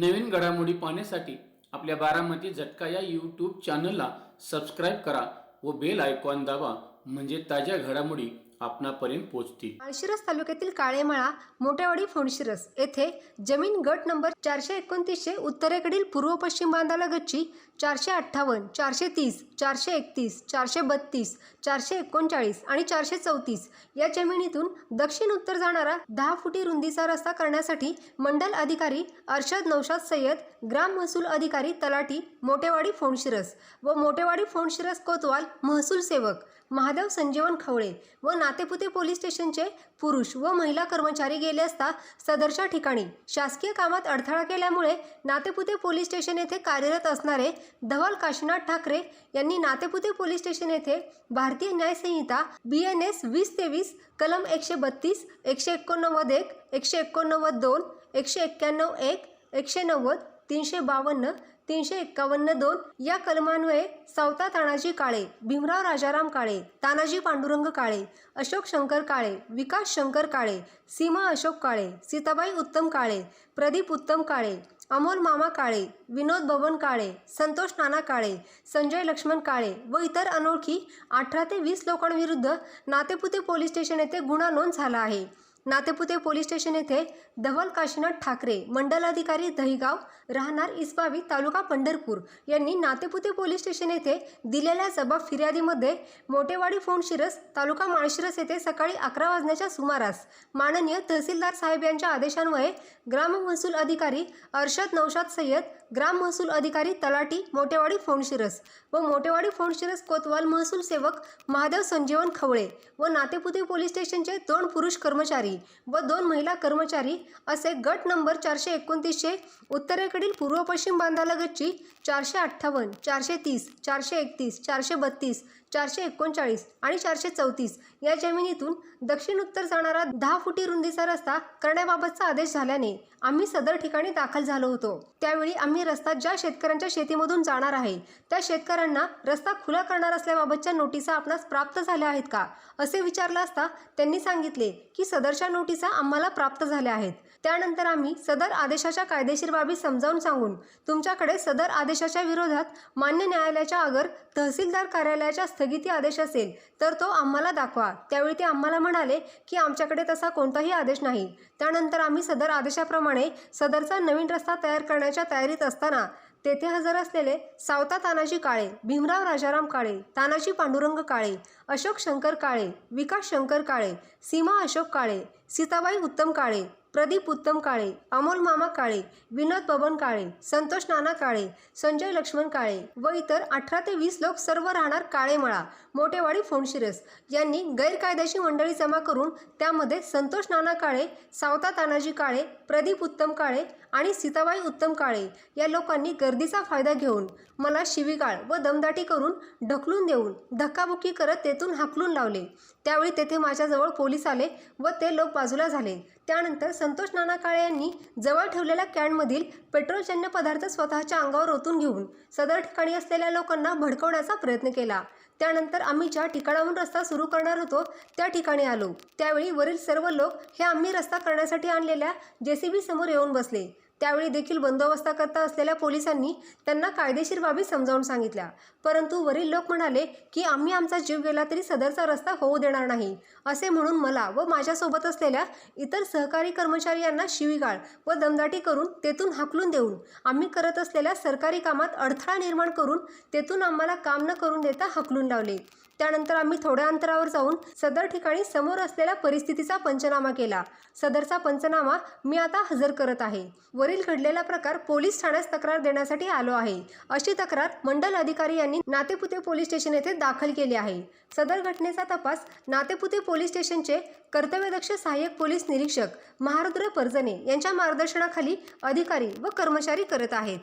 नवीन घडामोडी पाहण्यासाठी आपल्या बारामती झटका या यूट्यूब चॅनलला सबस्क्राईब करा व बेल आयकॉन दाबा म्हणजे ताज्या घडामोडी आपणापर्यंत पोहोचतील. माळशिरस तालुक्यातील काळेमाळा मोठेवाडी फोंडशिरस येथे जमीन गट नंबर चारशे एकोणतीसशे उत्तरेकडील पूर्व पश्चिम बांधाला गच्ची चारशे अठ्ठावन्न चारशे तीस चारशे एकतीस चारशे बत्तीस चारशे एकोणचाळीस आणि चारशे चौतीस या जमिनीतून दक्षिण उत्तर जाणारा दहा फुटी रुंदीचा रस्ता करण्यासाठी मंडल अधिकारी अर्षद नौशाद सय्यद ग्राम महसूल अधिकारी तलाठी मोठेवाडी फोंडशिरस व मोठेवाडी फोंडशिरस कोतवाल महसूल सेवक महादेव संजीवन खवळे व नातेपुते पोलीस स्टेशनचे पुरुष व महिला कर्मचारी गेले असता सदरच्या ठिकाणी शासकीय कामात अडथळा केल्यामुळे नातेपुते पोलीस स्टेशन येथे कार्यरत असणारे धवल काशीनाथ ठाकरे यांनी नातेपुते पोलीस स्टेशन येथे भारतीय न्यायसंहिता बी एन एस वीस तेवीस कलम एकशे बत्तीस एकशे एकोणनव्वद एक एकशे एकोणनव्वद दोन एकशे एक्क्याण्णव एक एकशे नव्वद तीनशे बावन्न तीनशे एक्कावन्न दोन या कलमान्वये सावता तानाजी काळे भीमराव राजाराम काळे तानाजी पांडुरंग काळे अशोक शंकर काळे विकास शंकर काळे सीमा अशोक काळे सीताबाई उत्तम काळे प्रदीप उत्तम काळे अमोल मामा काळे विनोद बबन काळे संतोष नाना काळे संजय लक्ष्मण काळे व इतर अनोळखी अठरा ते वीस लोकांविरुद्ध नातेपुते पोलीस स्टेशन येथे गुन्हा नोंद झाला आहे. नातेपुते पोलीस स्टेशन येथे धवल काशीनाथ ठाकरे मंडल अधिकारी दहिगाव राहणार इस्बावी तालुका पंढरपूर यांनी नातेपुते पोलीस स्टेशन येथे दिलेल्या जबाब फिर्यादीमध्ये मोठेवाडी फोंडशिरस तालुका माळशिरस येथे सकाळी अकरा वाजण्याच्या सुमारास माननीय तहसीलदार साहेब यांच्या आदेशान्वये ग्राम महसूल अधिकारी अर्षद नौशाद सय्यद ग्राम महसूल अधिकारी तलाटी मोठेवाडी फोंडशिरस व मोठेवाडी फोंडशिरस कोतवाल महसूल सेवक महादेव संजीवन खवळे व नातेपुते पोलीस स्टेशनचे दोन पुरुष कर्मचारी व दोन महिला कर्मचारी असे गट नंबर चारशे एकोणतीसशे उत्तरेकडील पूर्व पश्चिम बांधालगतची चारशे अठ्ठावन्न चारशे तीस चारशे एकतीस चारशे बत्तीस चारशे एकोणचाळीस आणि चारशे चौतीस या जमिनीतून दक्षिण उत्तर जाणारा दहा फुटी रुंदीचा रस्ता करण्याबाबतचा आदेश झाल्याने आम्ही सदर ठिकाणी दाखल झालो होतो. त्यावेळी आम्ही रस्ता ज्या शेतकऱ्यांच्या शेतीमधून जाणार आहे त्या शेतकऱ्यांना रस्ता खुला करणार असल्याबाबतच्या नोटिसा आपणास प्राप्त झाल्या आहेत का? असे विचारलं असता त्यांनी सांगितले की सदरच्या नोटिसा आम्हाला प्राप्त झाल्या आहेत. त्यानंतर आम्ही सदर आदेशाच्या कायदेशीर बाबी समजावून सांगून तुमच्याकडे सदर आदेशाच्या विरोधात मान्य न्यायालयाच्या अगर तहसीलदार कार्यालयाच्या स्थगिती आदेश असेल तर तो आम्हाला दाखवा. त्यावेळी ते आम्हाला म्हणाले की आमच्याकडे तसा कोणताही आदेश नाही. त्यानंतर आम्ही सदर आदेशाप्रमाणे सदरचा नवीन रस्ता तयार करण्याच्या तयारीत असताना तेथे हजर असलेले सावता तानाजी काळे भीमराव राजाराम काळे तानाजी पांडुरंग काळे अशोक शंकर काळे विकास शंकर काळे सीमा अशोक काळे सीताबाई उत्तम काळे प्रदीप उत्तम काळे अमोल मामा काळे विनोद बबन काळे संतोष नाना काळे संजय लक्ष्मण काळे व इतर अठरा ते वीस लोक सर्व राहणार काळेमळा मोठेवाडी फोंडशिरस यांनी गैरकायदेशीर मंडळी जमा करून त्यामध्ये संतोष नाना काळे सावता तानाजी काळे प्रदीप उत्तम काळे आणि सीताबाई उत्तम काळे या लोकांनी गर्दीचा फायदा घेऊन मला शिवीगाळ व दमदाटी करून ढकलून देऊन धक्काबुक्की करत तेथून हाकलून लावले. त्यावेळी तेथे माझ्याजवळ पोलीस आले व ते लोक बाजूला झाले. त्यानंतर संतोष नाना काळे यांनी जवळ ठेवलेल्या कॅनमधील पेट्रोलजन्य पदार्थ स्वतःच्या अंगावर ओतून घेऊन सदर ठिकाणी असलेल्या लोकांना भडकवण्याचा प्रयत्न केला. त्यानंतर आम्ही ज्या ठिकाणाहून रस्ता सुरू करणार होतो त्या ठिकाणी आलो. त्यावेळी वरील सर्व लोक हे आम्ही रस्ता करण्यासाठी आणलेल्या जे सी बी समोर येऊन बसले. त्यावेळी देखील बंदोबस्ता करता असलेल्या पोलिसांनी त्यांना कायदेशीर बाबी समजावून सांगितल्या. परंतु वरील लोक म्हणाले की आम्ही आमचा जीव गेला तरी सदरचा रस्ता होऊ देणार नाही. असे म्हणून मला व माझ्यासोबत असलेल्या इतर सहकारी कर्मचारी यांना शिवीगाळ व दमदाटी करून तेथून हाकलून देऊन आम्ही करत असलेल्या सरकारी कामात अडथळा निर्माण करून तेथून आम्हाला काम न करून देता हाकलून लावले. त्यानंतर आम्ही थोड्या अंतरावर जाऊन सदर ठिकाणी समोर असलेल्या परिस्थितीचा पंचनामा केला. सदरचा पंचनामा मी आता हजर करत आहे. वरील घडलेला प्रकार पोलीस ठाण्यास तक्रार देण्यासाठी आलो आहे. अशी तक्रार मंडल अधिकारी यांनी नातेपुते पोलीस स्टेशन येथे दाखल केली आहे. सदर घटनेचा तपास नातेपुते पोलीस स्टेशनचे कर्तव्यदक्ष सहाय्यक पोलीस निरीक्षक महारुद्र परजने यांच्या मार्गदर्शनाखाली अधिकारी व कर्मचारी करत आहेत.